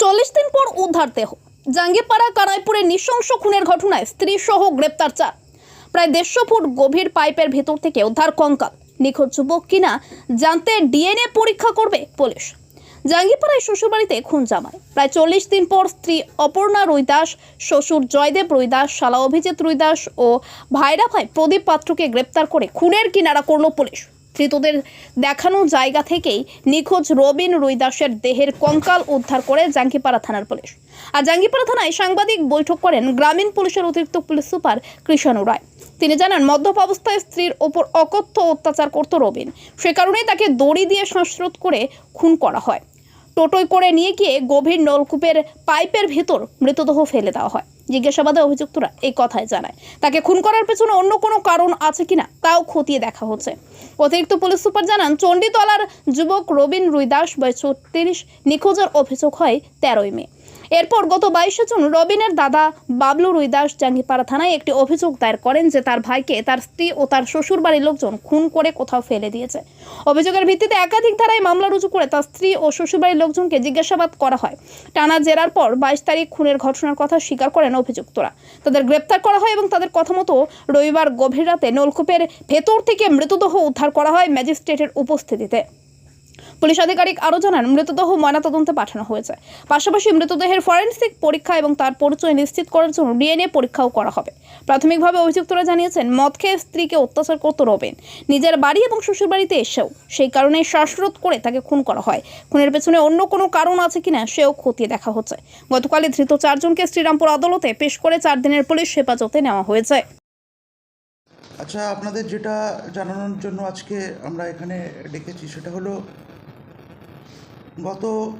চল্লিশ দিন পর উদ্ধার দেহ। জাঙ্গিপাড়া কানাইপুরে নৃশংস খুনের ঘটনায় স্ত্রী সহ গ্রেপ্তার চার। প্রায় দেড়শো ফুট গভীর পাইপের ভেতর থেকে উদ্ধার কঙ্কাল। নিখোঁজ যুবক কিনা জানতে ডিএনএ পরীক্ষা করবে পুলিশ। জাঙ্গিপাড়ায় শ্বশুরবাড়িতে খুন জামায় প্রায় চল্লিশ দিন পর স্ত্রী অপর্ণা রুইদাস, শ্বশুর জয়দেব রুইদাস, শালা অভিজিৎ রুইদাস ও ভাইরা ভাই প্রদীপ পাত্রকে গ্রেপ্তার করে খুনের কিনারা করল পুলিশ। ধৃতদের দেখানো জায়গা থেকেই নিখোঁজ রবিন রুইদাসের দেহের কঙ্কাল উদ্ধার করে জাঙ্গিপাড়া থানার পুলিশ। আর জাঙ্গিপাড়া থানায় সাংবাদিক বৈঠক করেন গ্রামীণ পুলিশের অতিরিক্ত পুলিশ সুপার কৃষাণু রায়। তিনি জানান, মদ্যপ অবস্থায় স্ত্রীর ওপর অকথ্য অত্যাচার করত রবিন। সে কারণেই তাকে দড়ি দিয়ে শ্বাসরোধ করে খুন করা হয়। টোটোয় করে নিয়ে গিয়ে গভীর নলকূপের পাইপের ভেতর মৃতদেহ ফেলে দেওয়া হয়। জিজ্ঞাসাবাদে অভিযুক্তরা এই কথাই জানায়। তাকে খুন করার পেছনে অন্য কোনো কারণ আছে কিনা তাও খতিয়ে দেখা হচ্ছে। অতিরিক্ত পুলিশ সুপার জানান, চণ্ডীতলার যুবক রবীন রুইদাস, বয়স ছত্রিশ, নিখোঁজের অভিযোগ হয় তেরোই মে। এরপর গত বাইশে জুন রবিনের দাদা বাবলু রুইদাস জাঙ্গিপাড়া থানায় একটি অভিযোগ দায়ের করেন যে তার ভাইকে তার স্ত্রী ও তার শ্বশুর বাড়ির লোকজন খুন করে কোথাও ফেলে দিয়েছে। অভিযোগের ভিত্তিতে একাধিক ধারায় মামলা রুজু করে তার স্ত্রী ও শ্বশুরবাড়ির লোকজনকে জিজ্ঞাসাবাদ করা হয়। টানা জেরার পর বাইশ তারিখ খুনের ঘটনার কথা স্বীকার করেন অভিযুক্তরা। তাদের গ্রেপ্তার করা হয় এবং তাদের কথা মতো রবিবার গভীর রাতে নলকূপের ভেতর থেকে মৃতদেহ উদ্ধার করা হয় ম্যাজিস্ট্রেটের উপস্থিতিতে। পুলিশ আধিকারিক আরও জানান, মৃতদেহ ময়নাতদন্তে পাঠানো হয়েছে। পাশাপাশি মৃতদেহের ফরেন্সিক পরীক্ষা এবং তার পরিচয় নিশ্চিত করার জন্য ডিএনএ পরীক্ষাও করা হবে। প্রাথমিকভাবে অভিযুক্তরা জানিয়েছেন, মদ খেয়ে স্ত্রীকে অত্যাচার করত রবেন। নিজের বাড়ি এবং শ্বশুরবাড়িতে এসেও সেই কারণে শ্বাসরোধ করে তাকে খুন করা হয়। খুনের পেছনে অন্য কোনো কারণ আছে কিনা সেও খতিয়ে দেখা হচ্ছে। গতকালই ধৃত চারজনকে শ্রীরামপুর আদালতে পেশ করে চার দিনের পুলিশ হেফাজতে নেওয়া হয়েছে। আচ্ছা আপনাদের যেটা জানানোর জন্য আজকে আমরা এখানে ডেকেছি সেটা হলো গত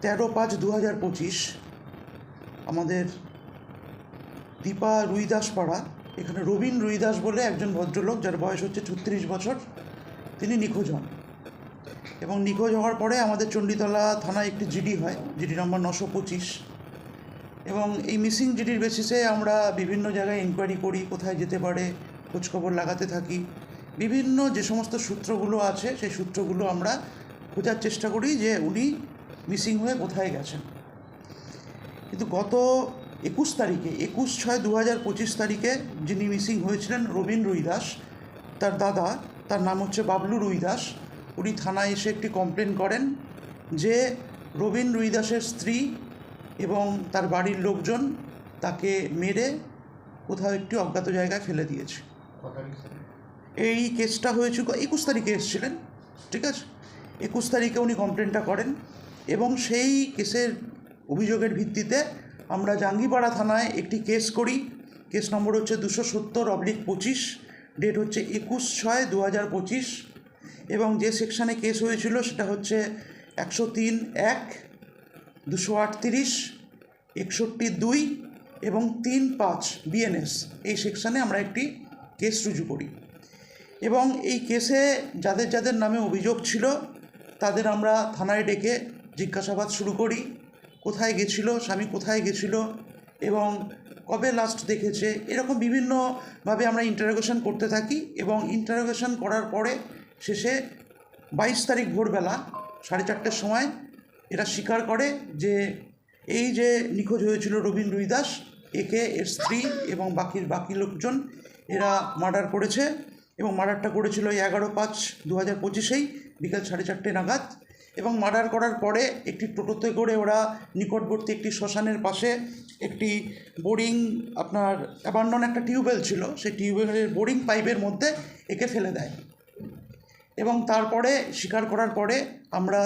তেরো পাঁচ দু হাজার পঁচিশ আমাদের দীপা রুইদাস পাড়া এখানে রবীন রুইদাস বলে একজন ভদ্রলোক যার বয়স হচ্ছে ছত্রিশ বছর, তিনি নিখোঁজ হন। এবং নিখোঁজ হওয়ার পরে আমাদের চণ্ডীতলা থানায় একটি জিডি হয়, জিডি নম্বর নশো পঁচিশ। এবং এই মিসিং জিডির বেসিসে আমরা বিভিন্ন জায়গায় ইনকোয়ারি করি, কোথায় যেতে পারে, খোঁজখবর লাগাতে থাকি। বিভিন্ন যে সমস্ত সূত্রগুলো আছে, সেই সূত্রগুলো আমরা খোঁজার চেষ্টা করি যে উনি মিসিং হয়ে কোথায় গেছেন। কিন্তু গত একুশ তারিখে একুশ ছয় দু হাজার পঁচিশ তারিখে যিনি মিসিং হয়েছিলেন রবীন রুইদাস তার দাদা তার নাম হচ্ছে বাবলু রুইদাস উনি থানায় এসে একটি কমপ্লেন করেন যে রবীন রুইদাসের স্ত্রী এবং তার বাড়ির লোকজন তাকে মেরে কোথাও একটি অজ্ঞাত জায়গায় ফেলে দিয়েছে। এই কেসটা হয়েছিল একুশ তারিখে এসেছিলেন ঠিক আছে? একুশ তারিখে উনি কমপ্লেনটা করেন এবং সেই কেসের অভিযোগের ভিত্তিতে আমরা জাঙ্গিপাড়া থানায় একটি কেস করি। কেস নম্বর হচ্ছে দুশো সত্তর অবলিক পঁচিশ ডেট হচ্ছে একুশ ছয় দু হাজার পঁচিশ এবং যে সেকশানে কেস হয়েছিল সেটা হচ্ছে একশো তিন এক, দুশো আটত্রিশ, একষট্টি দুই এবং তিন পাঁচ বিএনএস এই সেকশানে আমরা একটি কেস রুজু করি। এবং এই কেসে যাদের যাদের নামে অভিযোগ ছিল তাদের আমরা থানায় ডেকে জিজ্ঞাসাবাদ শুরু করি, কোথায় গেছিল, স্বামী কোথায় গেছিল এবং কবে লাস্ট দেখেছে, এরকম বিভিন্নভাবে আমরা ইন্টারোগেশন করতে থাকি এবং ইন্টারোগেশন করার পরে শেষে বাইশ তারিখ ভোরবেলা সাড়ে চারটের সময় এরা স্বীকার করে যে এই যে নিখোঁজ হয়েছিল রবীন রুইদাস একে এর স্ত্রী এবং বাকির বাকি লোকজন এরা মার্ডার করেছে এবং মার্ডারটা করেছিল এগারো পাঁচ দু হাজার পঁচিশেই। বিকাল সাড়ে চারটে নাগাদ এবং মার্ডার করার পরে একটি টোটোতে করে ওরা নিকটবর্তী একটি শ্মশানের পাশে একটি বোরিং আপনার অ্যাবান্ডন একটা টিউবওয়েল ছিল, সেই টিউবওয়েলের বোরিং পাইপের মধ্যে একে ফেলে দেয়। এবং তারপরে স্বীকার করার পরে আমরা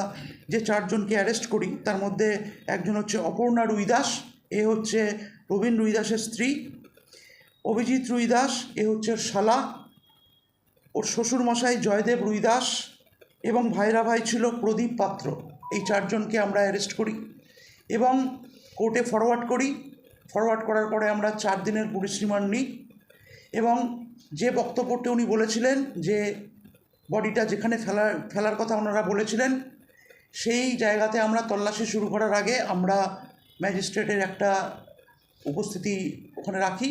যে চারজনকে অ্যারেস্ট করি, তার মধ্যে একজন হচ্ছে অপর্ণা রুইদাস, এ হচ্ছে রবীন রুইদাসের স্ত্রী, অভিজিৎ রুইদাস, এ হচ্ছে শালা, ওর শ্বশুরমশাই জয়দেব রুইদাস এবং ভাইরা ভাই ছিল প্রদীপ পাত্র। এই চারজনকে আমরা অ্যারেস্ট করি এবং কোর্টে ফরওয়ার্ড করি। ফরওয়ার্ড করার পরে আমরা চার দিনের পুলিশ রিমান্ড নিই এবং যে বক্তব্যটি উনি বলেছিলেন যে বডিটা যেখানে ফেলার ফেলার কথা ওনারা বলেছিলেন, সেই জায়গাতে আমরা তল্লাশি শুরু করার আগে আমরা ম্যাজিস্ট্রেটের একটা উপস্থিতি ওখানে রাখি।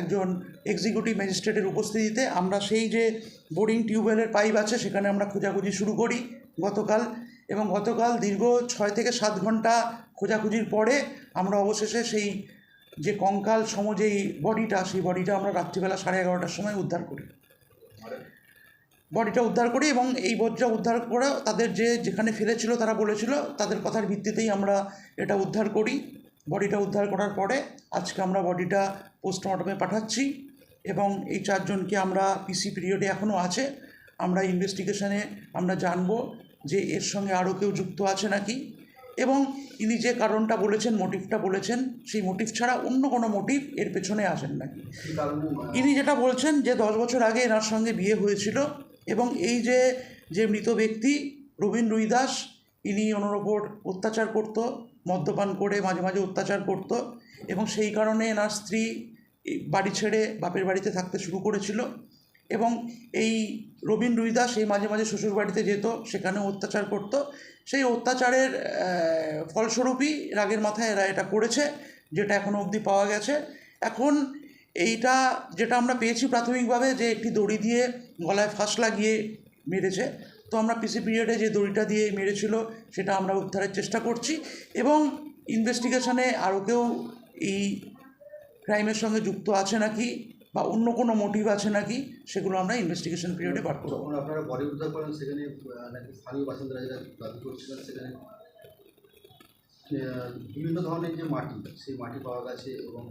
একজন এক্সিকিউটিভ ম্যাজিস্ট্রেটের উপস্থিতিতে আমরা সেই যে বোরিং টিউবওয়েলের পাইপ আছে, সেখানে আমরা খোঁজাখুঁজি শুরু করি গতকাল। এবং গতকাল দীর্ঘ ছয় থেকে সাত ঘণ্টা খোঁজাখুঁজির পরে আমরা অবশেষে সেই যে কঙ্কাল সম যেই বডিটা, সেই বডিটা আমরা রাত্রিবেলা সাড়ে এগারোটার সময় উদ্ধার করি। বডিটা উদ্ধার করি এবং এই বজ্রা উদ্ধার করে তাদের যে যেখানে ফেলেছিল তারা বলেছিল, তাদের কথার ভিত্তিতেই আমরা এটা উদ্ধার করি। বডিটা উদ্ধার করার পরে আজকে আমরা বডিটা পোস্টমর্টমে পাঠাচ্ছি। এবং এই চারজনকে আমরা পিসি পিরিয়ডে এখনও আছে। আমরা ইনভেস্টিগেশনে আমরা জানব যে এর সঙ্গে আরও কেউ যুক্ত আছে নাকি। এবং ইনি যে কারণটা বলেছেন মোটিভটা বলেছেন, সেই মোটিভ ছাড়া অন্য কোনো মোটিভ এর পেছনে আসেন নাকি। ইনি যেটা বলছেন যে দশ বছর আগে এনার সঙ্গে বিয়ে হয়েছিল এবং এই যে যে মৃত ব্যক্তি রবীন রুইদাস ইনি ওনার ওপর অত্যাচার করতো, মদ্যপান করে মাঝে মাঝে অত্যাচার করত এবং সেই কারণে এনার স্ত্রী বাড়ি ছেড়ে বাপের বাড়িতে থাকতে শুরু করেছিল এবং এই রবীন রুইদাস এই মাঝে মাঝে শ্বশুর বাড়িতে যেত, সেখানেও অত্যাচার করত। সেই অত্যাচারের ফলস্বরূপই রাগের মাথায় এরা এটা করেছে, যেটা এখনও অবধি পাওয়া গেছে। এখন এইটা যেটা আমরা পেয়েছি প্রাথমিকভাবে যে একটি দড়ি দিয়ে গলায় ফাঁস লাগিয়ে মেরেছে। তো আমরা পিসি পিরিয়ডে যে দড়িটা দিয়ে মেরেছিল, সেটা আমরা উদ্ধারের চেষ্টা করছি এবং ইনভেস্টিগেশনে আরও কেউ এই ক্রাইমের সঙ্গে যুক্ত আছে নাকি বা অন্য কোনো মোটিভ আছে নাকি, সেগুলো আমরা ইনভেস্টিগেশন পিরিয়ডে বার করব। আপনারা বডি উদ্ধার করেন সেখানে নাকি স্থানীয় বাসিন্দারা যেটা দাবি করছিলেন সেখানে? বিভিন্ন ধরনের যে মাটি, সেই মাটি পাওয়া গেছে এবং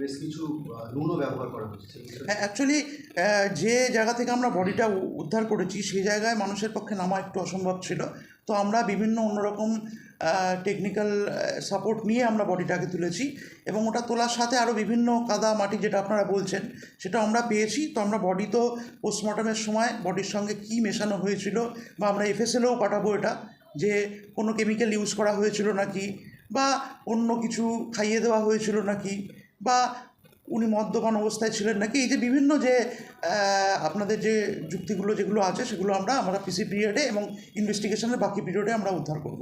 বেশ কিছু ব্যবহার করা হচ্ছে। হ্যাঁ অ্যাকচুয়ালি যে জায়গা থেকে আমরা বডিটা উদ্ধার করেছি, সেই জায়গায় মানুষের পক্ষে নামা একটু অসম্ভব ছিল। তো আমরা বিভিন্ন অন্যরকম টেকনিক্যাল সাপোর্ট নিয়ে আমরা বডিটাকে তুলেছি এবং ওটা তোলার সাথে আরও বিভিন্ন কাদা মাটি যেটা আপনারা বলছেন, সেটা আমরা পেয়েছি। তো আমরা বডি তো পোস্টমর্টমের সময় বডির সঙ্গে কী মেশানো হয়েছিল বা আমরা এফএসএলেও পাঠাবো এটা, যে কোনো কেমিক্যাল ইউজ করা হয়েছিল নাকি বা অন্য কিছু খাইয়ে দেওয়া হয়েছিল নাকি বা উনি মদ্যপান অবস্থায় ছিলেন নাকি? এই যে বিভিন্ন যে আপনাদের যে যুক্তিগুলো যেগুলো আছে সেগুলো আমরা আমরা পিসি পিরিয়ডে এবং ইনভেস্টিগেশনের বাকি পিরিয়ডে আমরা উদ্ধার করব।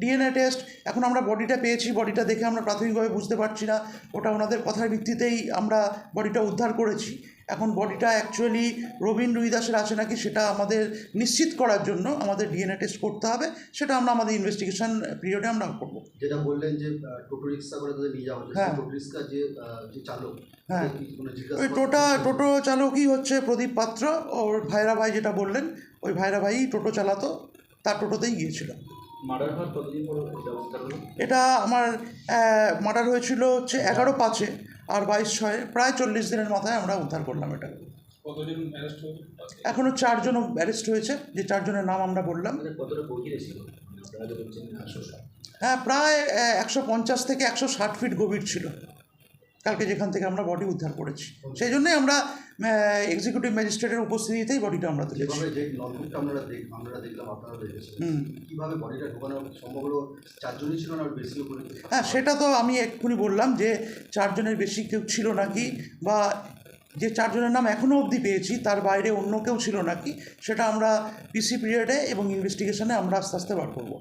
ডিএনএ টেস্ট এখন আমরা বডিটা পেয়েছি বডিটা দেখে আমরা প্রাথমিকভাবে বুঝতে পারছি না। ওটা ওনাদের কথার ভিত্তিতেই আমরা বডিটা উদ্ধার করেছি। এখন বডিটা অ্যাকচুয়ালি রবীন রুইদাসের আছে নাকি সেটা আমাদের নিশ্চিত করার জন্য আমাদের ডিএনএ টেস্ট করতে হবে সেটা আমরা আমাদের ইনভেস্টিগেশন পিরিয়ডে আমরা করব। যেটা বললেন যে টোটো রিক্সা করে তাদের নিয়ে যাওয়া হ্যাঁ। টোটো রিক্সা যে যে চালক হ্যাঁ। ওই টোটা টোটো চালকই হচ্ছে প্রদীপ পাত্র ওর ভাইরা ভাই যেটা বললেন ওই ভাইরা ভাই টোটো চালাতো তার টোটোতেই গিয়েছিল। এটা আমার মার্ডার হয়েছিল হচ্ছে এগারো পাঁচে। আর বাইশ ছয়ে প্রায় চল্লিশ দিনের মাথায় আমরা উদ্ধার করলাম এটা। এখনও চারজন অ্যারেস্ট হয়েছে যে চারজনের নাম আমরা বললাম। একশো ষাট। হ্যাঁ প্রায় একশো পঞ্চাশ থেকে একশো ষাট ফিট গভীর ছিল। কালকে যেখান থেকে আমরা বডি উদ্ধার করেছি। সেই জন্যই আমরা এক্সিকিউটিভ ম্যাজিস্ট্রেটের উপস্থিতিতেই বডিটা আমরা তুলেছি। আমরা দেখলাম আপনারা কীভাবে বডিটা ঢোকানো সম্ভব চারজনই ছিল না আর হ্যাঁ সেটা তো আমি এক্ষুনি বললাম যে চারজনের বেশি কেউ ছিল নাকি? বা যে চারজনের নাম এখনও অবধি পেয়েছি তার বাইরে অন্য কেউ ছিল নাকি? সেটা আমরা পিসি পিরিয়ডে এবং ইনভেস্টিগেশনে আমরা আস্তে আস্তে বার করব।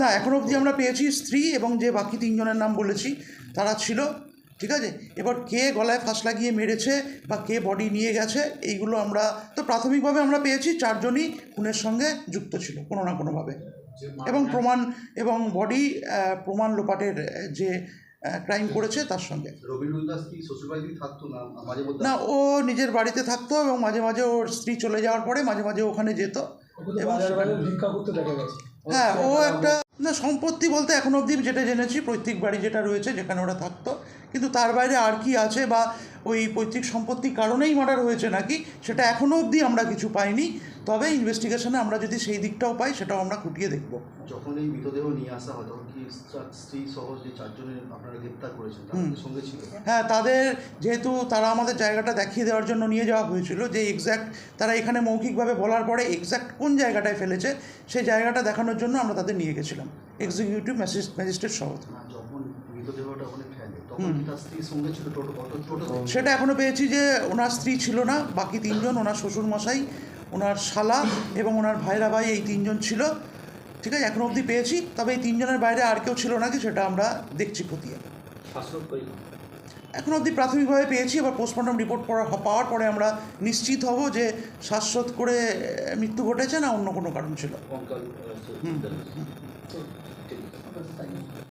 না এখন অবধি আমরা পেয়েছি স্ত্রী এবং যে বাকি তিনজনের নাম বলেছি তারা ছিল ঠিক আছে? এবার কে গলায় ফাঁস লাগিয়ে মেরেছে বা কে বডি নিয়ে গেছে এইগুলো আমরা তো প্রাথমিকভাবে আমরা পেয়েছি চারজনই খুনের সঙ্গে যুক্ত ছিল কোনো না কোনোভাবে। এবং প্রমাণ এবং বডি প্রমাণ লোপাটের যে ক্রাইম করেছে তার সঙ্গে। না? মাঝে মধ্যে না ও নিজের বাড়িতে থাকতো এবং মাঝে মাঝে ওর স্ত্রী চলে যাওয়ার পরে মাঝে মাঝে ওখানে যেত। এবং ভিক্ষা করতে দেখা গেছে। হ্যাঁ ও একটা না, সম্পত্তি বলতে এখন অবধি যেটা জেনেছি পৈতৃক বাড়ি যেটা রয়েছে যেখানে ওরা থাকতো, কিন্তু তার বাইরে আর কি আছে বা ওই পৈতৃক সম্পত্তির কারণেই মার্ডার হয়েছে নাকি সেটা এখনও অবধি আমরা কিছু পাইনি। তবে ইনভেস্টিগেশনে আমরা যদি সেই দিকটাও পাই সেটাও আমরা খুঁটিয়ে দেখব। যখন এই মৃতদেহ নিয়ে আসা হয় তখন কি স্ত্রী সহ যে চারজনের আপনারা গ্রেপ্তার করেছেন সঙ্গে ছিল? হ্যাঁ তাদের যেহেতু তারা আমাদের জায়গাটা দেখিয়ে দেওয়ার জন্য নিয়ে যাওয়া হয়েছিল যে এক্স্যাক্ট তারা এখানে মৌখিকভাবে বলার পরে এক্স্যাক্ট কোন জায়গাটায় ফেলেছে সেই জায়গাটা দেখানোর জন্য আমরা তাদের নিয়ে গেছিলাম এক্সিকিউটিভ ম্যাজিস্ট্রেট সহ যখন মৃতদেহটা ওখানে তার স্ত্রীর সঙ্গে ছিল টোটো টোটো সেটা এখনও পেয়েছি যে ওনার স্ত্রী ছিল না বাকি তিনজন ওনার শ্বশুরমশাই ওনার শালা এবং ওনার ভাইরা ভাই এই তিনজন ছিল। ঠিক আছে এখনও অবধি পেয়েছি তবে এই তিনজনের বাইরে আর কেউ ছিল নাকি সেটা আমরা দেখছি খতিয়ে। এখন অবধি প্রাথমিকভাবে পেয়েছি এবার পোস্টমর্টম রিপোর্ট পাওয়ার পরে আমরা নিশ্চিত হব যে শ্বাসরোধ করে মৃত্যু ঘটেছে না অন্য কোনো কারণ ছিল।